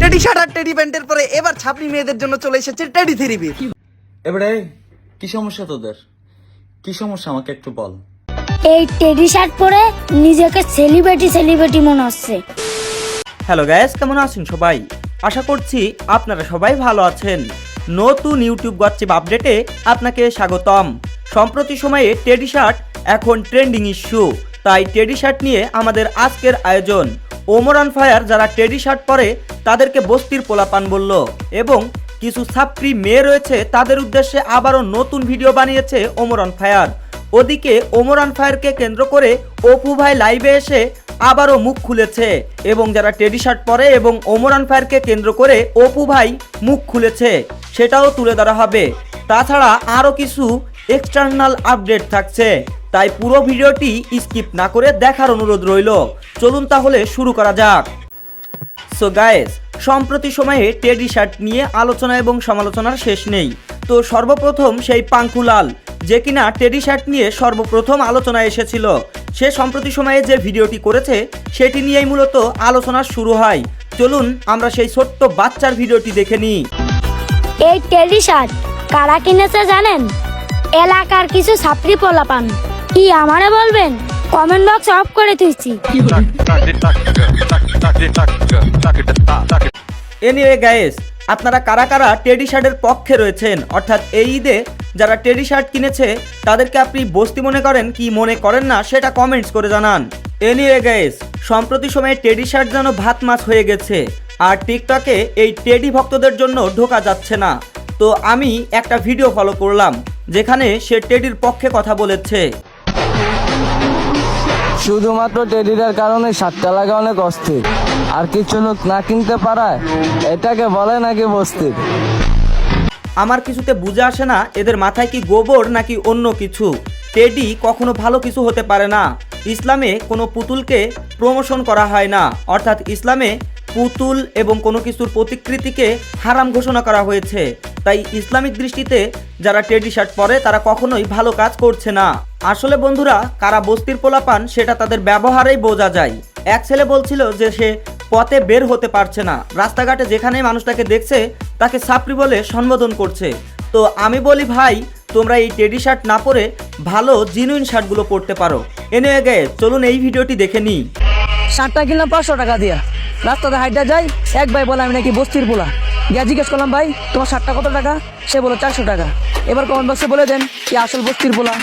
Teddy shirt আর teddy প্যান্টের পরে এবার ছাপড়ি মেয়েদের জন্য চলে এসেছে টেডি থ্রিপির এবারে কি সমস্যা তোদের? কি সমস্যা আমাকে একটু বল। এই টেডি শার্ট পরে নিজেকে সেলিব্রিটি সেলিব্রিটি মনে হচ্ছে। হ্যালো গ্যাস কেমন আছেন সবাই? আশা করছি আপনারা সবাই ভালো আছেন। নতুন ইউটিউব গচ্ছিপ আপডেটে আপনাকে স্বাগতম। সম্প্রতি সময়ে টেডি শার্ট এখন ট্রেন্ডিং ইস্যু তাই টেডি শার্ট নিয়ে আমাদের আজকের আয়োজন। ওমরান ফায়ার যারা টেডি শার্ট পরে, তাদেরকে বস্তির পোলাপান বলল। এবং কিছু ছাত্রী মেয়ে রয়েছে, তাদের উদ্দেশ্যে আবারও নতুন ভিডিও বানিয়েছে ওমরান ফায়ার। ওদিকে ওমরান ফায়ারকে কেন্দ্র করে অপু ভাই লাইভে এসে আবারও মুখ খুলেছে। এবং যারা টেডি শার্ট পরে এবং ওমরান ফায়ারকে কেন্দ্র করে অপু ভাই মুখ খুলেছে, সেটাও তুলে ধরা হবে। তাছাড়া আরও কিছু এক্সটার্নাল আপডেট থাকছে। তাই পুরো ভিডিওটি স্কিপ না করে দেখার অনুরোধ রইল। চলুন তাহলে শুরু করা যাক। সো গায়েস সম্প্রতি সময়ে টেডি শার্ট নিয়ে আলোচনা এবং সমালোচনার শেষ নেই। তো সর্বপ্রথম সেই পাঙ্কুলাল যে কিনা টেডি শার্ট নিয়ে সর্বপ্রথম আলোচনায় এসেছিল। সে সম্প্রতি সময়ে যে ভিডিওটি করেছে, সেটি নিয়েই মূলত আলোচনা শুরু হয়। চলুন আমরা সেই ছোট্ট বাচ্চার ভিডিওটি দেখে নিই। এই টেডি শার্ট কারা কিনেছে জানেন? এলাকার কিছু ছাত্রী পোলাপান। কি আমারে বলবেন? কমেন্ট বক্স অফ করে তুইছি এনিওয়ে গায়েস আপনারা কারা কারা টেডি শার্টের পক্ষে রয়েছেন, অর্থাৎ এই ঈদে যারা টেডি শার্ট কিনেছে, তাদেরকে আপনি বস্তি মনে করেন, কি মনে করেন না, সেটা কমেন্টস করে জানান। এনিওয়ে গায়েস সম্প্রতি সময়ে টেডি শার্ট যেন ভাত মাছ হয়ে গেছে, আর টিকটকে এই টেডি ভক্তদের জন্য ঢোকা যাচ্ছে না। তো আমি একটা ভিডিও ফলো করলাম। যেখানে সে টেডির পক্ষে কথা বলেছে। শুধুমাত্র টেডিটার কারণে সাতটা লাগা অনেক অস্থির। আর কিছু লোক না কিনতে পারায় এটাকে বলে নাকি বস্তির। আমার কিছুতে বুঝে আসে না এদের মাথায় কি গোবর নাকি অন্য কিছু। টেডি কখনো ভালো কিছু হতে পারে না। ইসলামে কোনো পুতুলকে প্রমোশন করা হয় না। অর্থাৎ ইসলামে পুতুল এবং কোনো কিছুর প্রতিকৃতিকে হারাম ঘোষণা করা হয়েছে। তাই ইসলামিক দৃষ্টিতে যারা টেডি শার্ট পরে, তারা কখনোই ভালো কাজ করছে না। আসলে বন্ধুরা, কারা বস্তির পোলা পান, সেটা তাদের ব্যবহারেই বোঝা যায়। এক ছেলে বলছিল যে সে পথে বের হতে পারছে না। রাস্তাঘাটে যেখানে মানুষটাকে দেখছে, তাকে সাপড়ি বলে সম্বোধন করছে। তো আমি বলি, ভাই, তোমরা এই টেডি শার্ট না পরে ভালো জিনুইন শার্টগুলো পরতে পারো। এনে গে, চলুন এই ভিডিওটি দেখে নিই। শার্টটা কিনলাম পাঁচশো টাকা দিয়া। রাস্তাতে হাইডা যাই এক ভাই বলে, আমি নাকি বস্তির পোলা। গিয়া জিজ্ঞেস করলাম, ভাই, তোমার সাতটা কত টাকা? সে বলো চারশো টাকা। এবার কমেন্ট বক্সে বলে দেন কি আসল বস্তির পোলা।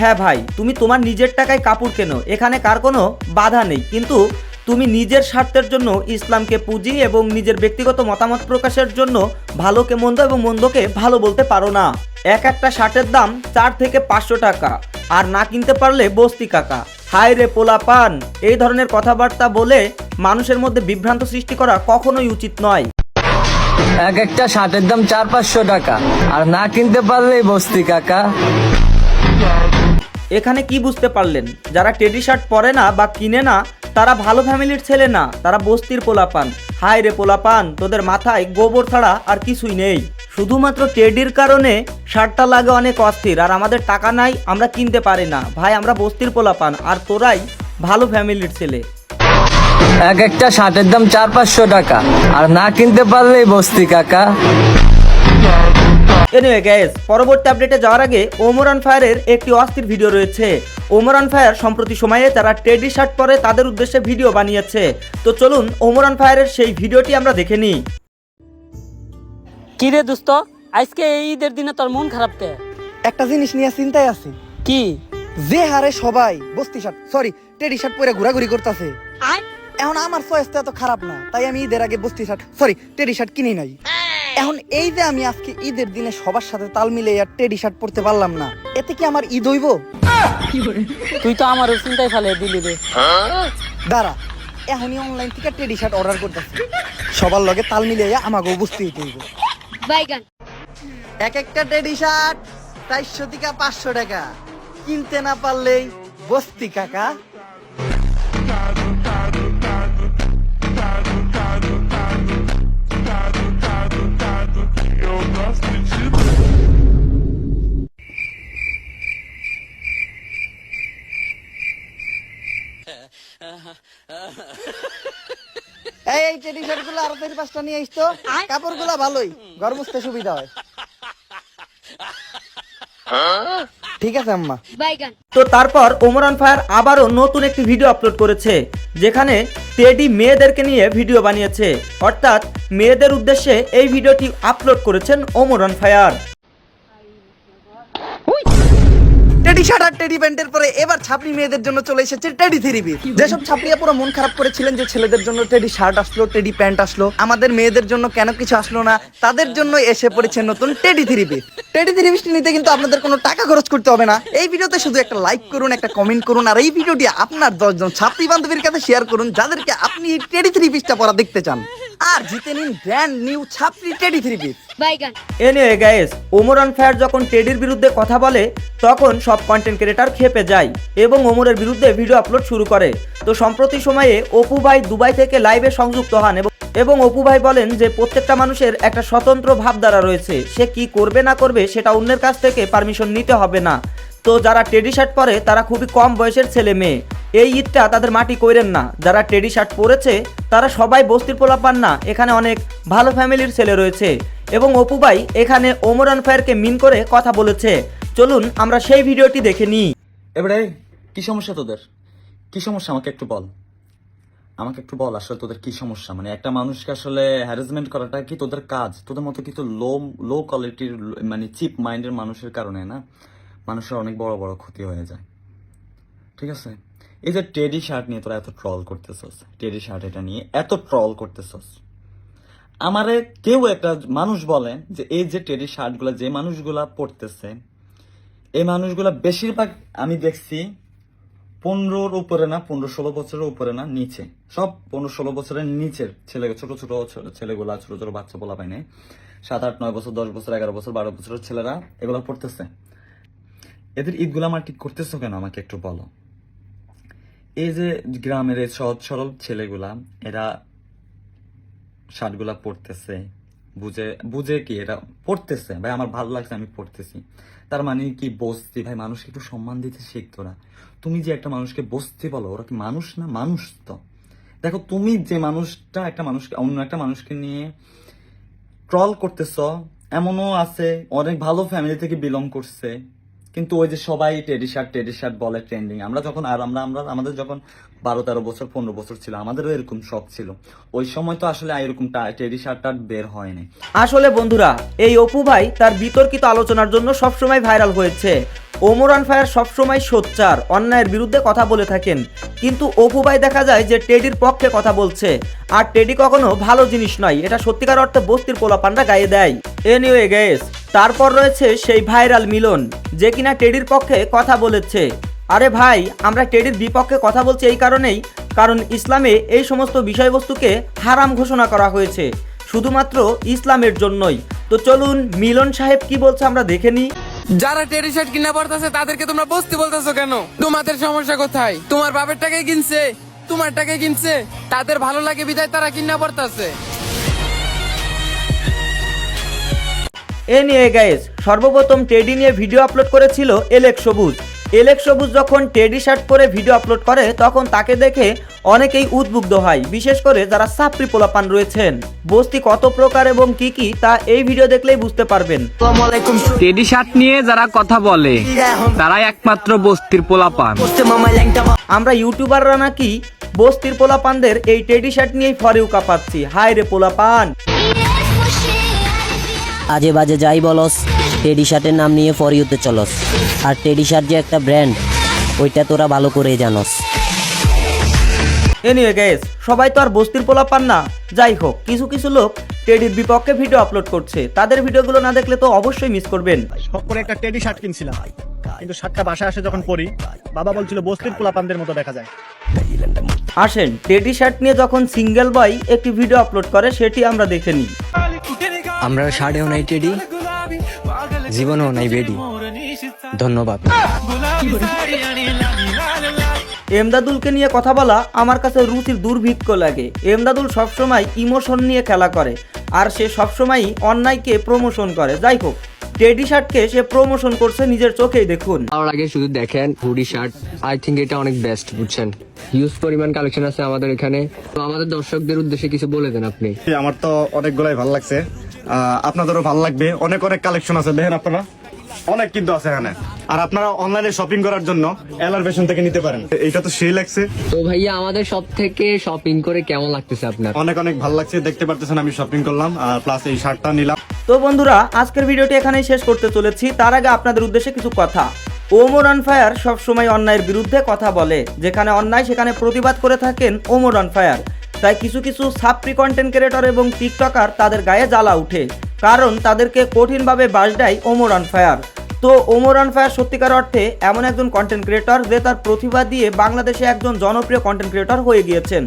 হ্যাঁ ভাই, তুমি তোমার নিজের টাকায় কাপড় কেনো, এখানে কার কোনো বাধা নেই, কিন্তু তুমি নিজের স্বার্থের জন্য ইসলামকে পুঁজি এবং নিজের ব্যক্তিগত মতামত প্রকাশের জন্য ভালোকে মন্দ এবং মন্দকে ভালো বলতে পারো না। এক একটা শার্টের দাম চার থেকে পাঁচশো টাকা আর না কিনতে পারলে বস্তি কাকা। হায় রে পোলা পান এই ধরনের কথাবার্তা বলে মানুষের মধ্যে বিভ্রান্ত সৃষ্টি করা কখনোই উচিত নয়। এক একটা শার্টের দাম চার পাঁচশো টাকা আর না কিনতে পারলেই বস্তি কাকা। এখানে কি বুঝতে পারলেন? যারা টেডি শার্ট পরে না বা কিনে না তারা ভালো ফ্যামিলির ছেলে না, তারা বস্তির পোলাপান। হায় রে পোলাপান, তোদের মাথায় গোবর ছাড়া আর কিছুই নেই। শুধুমাত্র টেডির কারণে শার্টটা লাগে অনেক অস্থির, আর আমাদের টাকা নাই, আমরা কিনতে পারি না। ভাই, আমরা বস্তির পোলাপান, আর তোরাই ভালো ফ্যামিলির ছেলে। এক একটা শার্টের দাম চার পাঁচশো টাকা, আর না কিনতে পারলেই বস্তি, কাকা। এনিওয়ে গ্যাস পরবর্তী আপডেটে যাওয়ার আগে ওমরান ফায়ারের একটি অস্থির ভিডিও রয়েছে। ওমরান ফায়ার সম্প্রতি সময়ে যারা টেডি শার্ট পরে তাদের উদ্দেশ্যে ভিডিও বানিয়েছে। তো চলুন ওমরান ফায়ারের সেই ভিডিওটি আমরা দেখে নিই। কি রে দোস্ত আজকে এই ঈদের দিনে তোর মন খারাপ কে? একটা জিনিস নিয়ে চিন্তায় আছি। কি? যে হারে সবাই বস্তি শার্ট সরি টেডি শার্ট পরে ঘোরাঘুরি করতেছে। এখন আমার চয়েস তো এত খারাপ না তাই আমি ঈদের আগে বস্তি শার্ট সরি টেডি শার্ট কিনি নাই। এখন এই যে আমি আজকে ঈদের দিনে সবার সাথে তাল মিলে আর টেডি শার্ট পরতে পারলাম না এতে কি আমার ঈদ হইব? তুই তো আমারও চিন্তায় ফেলে দিলি রে। দাঁড়া এখনই অনলাইন থেকে টেডি শার্ট অর্ডার করতেছি। সবার লগে তাল মিলে আমাকেও বুঝতে হইতে হইব। এক একটা টেডি শার্ট চারশো থেকে পাঁচশো টাকা। কিনতে না পারলেই বস্তি কাকা। পাঁচটা নিয়ে আসতো কাপড়গুলা ভালোই ঘর সুবিধা হয়। ঠিক আছে আম্মা। তো তারপর ওমরান ফায়ার আবারও নতুন একটি ভিডিও আপলোড করেছে যেখানে টেডি মেয়েদেরকে নিয়ে ভিডিও বানিয়েছে। অর্থাৎ মেয়েদের উদ্দেশ্যে এই ভিডিওটি আপলোড করেছেন ওমরান ফায়ার। টেডি শার্ট আর টেডি প্যান্টের পরে এবার ছাপড়ি মেয়েদের জন্য চলে এসেছে টেডি থ্রিপি যেসব ছাপড়িয়া পুরো মন খারাপ করেছিলেন যে ছেলেদের জন্য টেডি শার্ট আসলো টেডি প্যান্ট আসলো আমাদের মেয়েদের জন্য কেন কিছু আসলো না তাদের জন্য এসে পড়েছে নতুন টেডি থ্রিপি টেডি থ্রিপিসটি নিতে কিন্তু আপনাদের কোনো টাকা খরচ করতে হবে না। এই ভিডিওতে শুধু একটা লাইক করুন একটা কমেন্ট করুন আর এই ভিডিওটি আপনার দশজন ছাত্রী বান্ধবীর কাছে শেয়ার করুন যাদেরকে আপনি টেডি থ্রি পিসটা পরা দেখতে চান। আর জিতে নিন brand new ছাপড়ি teddy three piece anyway guys Omran fire যখন টেডির বিরুদ্ধে কথা বলে, তখন সব কন্টেন্ট ক্রিয়েটার খেপে যায় এবং ওমরের বিরুদ্ধে ভিডিও আপলোড শুরু করে। তো সম্প্রতি সময়ে অপু ভাই দুবাই থেকে লাইভে সংযুক্ত হন এবং এবং অপু ভাই বলেন যে, প্রত্যেকটা মানুষের একটা স্বতন্ত্র ভাবধারা রয়েছে। সে কি করবে, না করবে, সেটা অন্যের কাছ থেকে পারমিশন নিতে হবে না। তো যারা টেডি শার্ট পরে, তারা খুবই কম বয়সের ছেলে মেয়ে। এই ঈদটা তাদের মাটি কইরেন না। যারা টেডি শার্ট পরেছে, তারা সবাই বস্তির পোলা পান না। এখানে অনেক ভালো ফ্যামিলির ছেলে রয়েছে। এবং অপু ভাই এখানে ওমরান ফায়ারকে মিন করে কথা বলেছে। চলুন আমরা সেই ভিডিওটি দেখে নিই। এবারে কি সমস্যা তোদের? কি সমস্যা? আমাকে একটু বল। আমাকে একটু বল, আসলে তোদের কি সমস্যা? মানে একটা মানুষকে আসলে হ্যারাসমেন্ট করাটা কি তোদের কাজ? তোদের মতো কিছু লো লো কোয়ালিটির মানে চিপ মাইন্ডের মানুষের কারণে, না? মানুষের অনেক বড় বড় ক্ষতি হয়ে যায়। ঠিক আছে? এই যে টেডি শার্ট নিয়ে তোরা এত ট্রল করতেছস টেডি শার্ট এটা নিয়ে এত ট্রল করতেছস। আমারে কেউ একটা মানুষ বলে যে, এই যে টেডি শার্টগুলো, যে মানুষগুলা পড়তেছে এই মানুষগুলা বেশিরভাগ আমি দেখছি পনেরোর উপরে না, পনেরো ষোলো বছরের উপরে না, নিচে। সব পনেরো ষোলো বছরের নিচের ছেলে ছোট ছোট ছেলেগুলা, ছোট ছোট বাচ্চা বলা পায় নাই। সাত আট নয় বছর, দশ বছর, এগারো বছর, বারো বছরের ছেলেরা এগুলো পড়তেছে এদের ঈদগুলো আমার ঠিক করতেছো কেন? আমাকে একটু বলো। এই যে গ্রামের সহজ সরল ছেলেগুলা, এরা শার্টগুলা পড়তেছে বুঝে বুঝে কি এটা পড়তেছে ভাই, আমার ভালো লাগছে আমি পড়তেছি তার মানে কি বসতি? ভাই, মানুষকে একটু সম্মান দিতে শিখ তোরা তুমি যে একটা মানুষকে বসতি বলো, ওরা কি মানুষ না মানুষ তো? দেখো, তুমি যে মানুষটা একটা মানুষকে, অন্য একটা মানুষকে নিয়ে ট্রল করতেছ, এমনও আছে, অনেক ভালো ফ্যামিলি থেকে বিলং করছে। কিন্তু ওই যে সবাই টেডি শার্ট টেডি শার্ট বলে ট্রেন্ডিং আমরা যখন, আর আমরা আমরা, আমাদের যখন বারো তেরো বছর, পনেরো বছর ছিল, আমাদেরও এরকম শখ ছিল। ওই সময় তো আসলে এরকম টেডি শার্ট টার্ট বের হয়নি আসলে বন্ধুরা, এই অপু ভাই তার বিতর্কিত আলোচনার জন্য সবসময় ভাইরাল হয়েছে। ওমরান ফায়ার সবসময় সোচ্চার, অন্যায়ের বিরুদ্ধে কথা বলে থাকেন। কিন্তু অপু ভাই দেখা যায় যে টেডির পক্ষে কথা বলছে। আর টেডি কখনো ভালো জিনিস নয়, এটা সত্যিকার অর্থে বস্তির পোলাপানরা গায়ে দেয়। এনিওয়ে গেস তারপর রয়েছে সেই ভাইরাল মিলন, যে কিনা টেডির পক্ষে কথা বলেছে। আরে ভাই, আমরা টেডির বিপক্ষে কথা বলছি এই কারণেই, কারণ ইসলামে এই সমস্ত বিষয়বস্তুকে হারাম ঘোষণা করা হয়েছে। শুধুমাত্র ইসলামের জন্যই। তো চলুন, মিলন সাহেব কি বলছে আমরা দেখে নিই। যারা টেরি শার্ট কিনা পড়তেছে, তাদেরকে তোমরা বসতে বলতেছো কেন? তোমাদের সমস্যা কোথায়? তোমার বাপের টাকায় কিনছে তোমার টাকায় কিনছে, তাদের ভালো লাগে বিদায় তারা কিনা পড়তেছে। এ নিয়ে গাইস সর্বপ্রথম টেডি নিয়ে ভিডিও আপলোড করেছিল এলেক সবুজ। এলেক সবুজ যখন টেডি শার্ট পরে ভিডিও আপলোড করে তখন তাকে দেখে অনেকেই উদ্বুদ্ধ হয় বিশেষ করে যারা সাপ্রি পোলাপান রয়েছেন। বস্তি কত প্রকার এবং কি কি তা এই ভিডিও দেখলেই বুঝতে পারবেন। টেডি শার্ট নিয়ে যারা কথা বলে তারাই একমাত্র বস্তির পোলাপান। আমরা ইউটিউবাররা নাকি বস্তির পোলাপানদের এই টেডি শার্ট নিয়েই ফরেও কাঁপাচ্ছি হায় রে পোলাপান! আজে বাজে যাই বলস। টেডি শার্টের নাম নিয়ে ফর ইউতে চলস। আর টেডি শার্ট যে একটা ব্র্যান্ড ওইটা তোরা ভালো করেই জানস। এনিওয়ে গাইস সবাই তো আর বস্তির পোলাপান না। যাই হোক কিছু কিছু লোক টেডির বিপক্ষে ভিডিও আপলোড করছে। তাদের ভিডিওগুলো না দেখলে তো অবশ্যই মিস করবেন। শখ করে একটা টেডি শার্ট কিনছিলাম। কিন্তু শার্টটা বাসায় আসে যখন পরি বাবা বলছিল বস্তির পোলাপানদের মতো দেখা যায়। আসেন টেডি শার্ট নিয়ে যখন সিঙ্গেল বয় একটি ভিডিও আপলোড করে সেটি আমরা দেখে নিই। আমরা শার্টেও নাই টেডি জীবনেও নাই বেডি। ধন্যবাদ। এমদাদুলকে নিয়ে কথা বলা আমার কাছে রুচির দুর্ভিক্ষ লাগে। এমদাদুল সবসময় ইমোশন নিয়ে খেলা করে আর সে সবসময়ই অন্যায়কে প্রমোশন করে। যাই হোক টেডি শার্টকে সে প্রমোশন করছে নিজের চোখেই দেখুন। তার আগে শুধু দেখেন হুডি শার্ট। আই থিঙ্ক এটা অনেক বেস্ট বুঝছেন? হিউজ পরিমাণ কালেকশন আছে আমাদের এখানে। তো আমাদের দর্শকদের উদ্দেশ্যে কিছু বলে দেন আপনি। আমার তো অনেকগুলাই ভালো লাগছে। আপনাদেরও ভালো লাগবে। অনেক অনেক কালেকশন আছে। দেখেন আপনারা। অনেক কিন্তু আছে এখানে। আর আপনারা অনলাইনে শপিং করার জন্য এলার ফ্যাশন থেকে নিতে পারেন। এইটা তো সেই লাগছে। তো ভাইয়া আমাদের সব থেকে শপিং করে কেমন লাগতেছে আপনার? অনেক অনেক ভালো লাগছে। দেখতে পারতেছেন আমি শপিং করলাম। আর প্লাস এই শার্টটা নিলাম। তো বন্ধুরা আজকের ভিডিওটি এখানেই শেষ করতে চলেছি। তার আগে আপনাদের উদ্দেশ্যে কিছু কথা। ওমর অন ফায়ার সবসময় অন্যায়ের বিরুদ্ধে কথা বলে। যেখানে অন্যায় সেখানে প্রতিবাদ করে থাকেন ওমর অন ফায়ার। তাই কিছু কিছু সাপ্রি কন্টেন্ট ক্রিয়েটর এবং টিকটকার তাদের গায়ে জ্বালা উঠে কারণ তাদেরকে কঠিনভাবে বাস দেয় ওমর অন ফায়ার। তো ওমর অন ফায়ার সত্যিকার অর্থে এমন একজন কন্টেন্ট ক্রিয়েটর যে তার প্রতিভা দিয়ে বাংলাদেশে একজন জনপ্রিয় কন্টেন্ট ক্রিয়েটর হয়ে গিয়েছেন।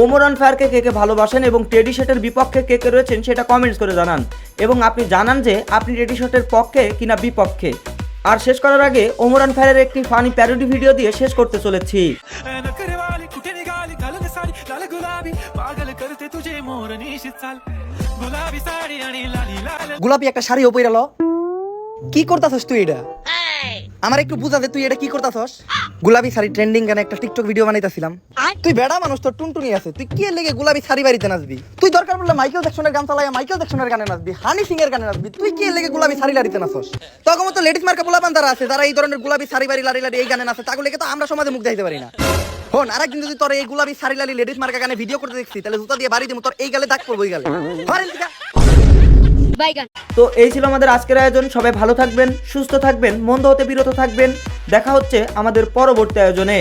ওমরান ফায়ারকে কে কে ভালোবাসেন এবং টেডি শার্টের বিপক্ষে কে কে রয়েছেন সেটা কমেন্টস করে জানান। এবং আপনি জানান যে আপনি টেডি শার্টের পক্ষে কিনা বিপক্ষে। আর শেষ করার আগে ওমরান ফায়ারের একটি ফানি প্যারোডি ভিডিও দিয়ে শেষ করতে চলেছি। গোলাপি একটা শাড়ি ওপরে এলো কি করতাছস তুই এটা আমার একটু বুঝা দে তুই এটা কি করতাছস গোলাপি শাড়ি ট্রেন্ডিং গানে একটা টিকটক ভিডিও বানাইতাছিলাম তুই বেড়া মানুষ, তোর টুনটুনি আছে। তুই কি লেগে গোলাপি শাড়ি বাড়িতে নাচবি? তুই দরকার পড়লে মাইকেল জ্যাকসনের গান চালাই মাইকেল জ্যাকসনের গানে নাচবি, হানি সিং এর গানে নাচবি। তুই কি লেগে গোলাপি শাড়ি লাড়িতে নাচস? তখন তো লেডিস মার্কা পোলাপান তারা আছে, যারা এই ধরনের গোলাপি শাড়ি বাড়ি, লাড়ি লাড়ি এই গানে নাচে তাগুলো তো আমরা সমাজে মুখ দেখাইতে পারি না। হন আরেকদিন যদি তোর এই গুলাবি সারি লালি লেডিস মার্কা গানে ভিডিও করতে দেখছি তাহলে জুতা দিয়ে বাড়ি দিব তোর এই গালে দাগ পড়ব এই গালে। হরেন তো এই ছিল আমাদের আজকের আয়োজন সবাই ভালো থাকবেন সুস্থ থাকবেন মন্দ হতে বিরত থাকবেন। দেখা হচ্ছে আমাদের পরবর্তী আয়োজনে।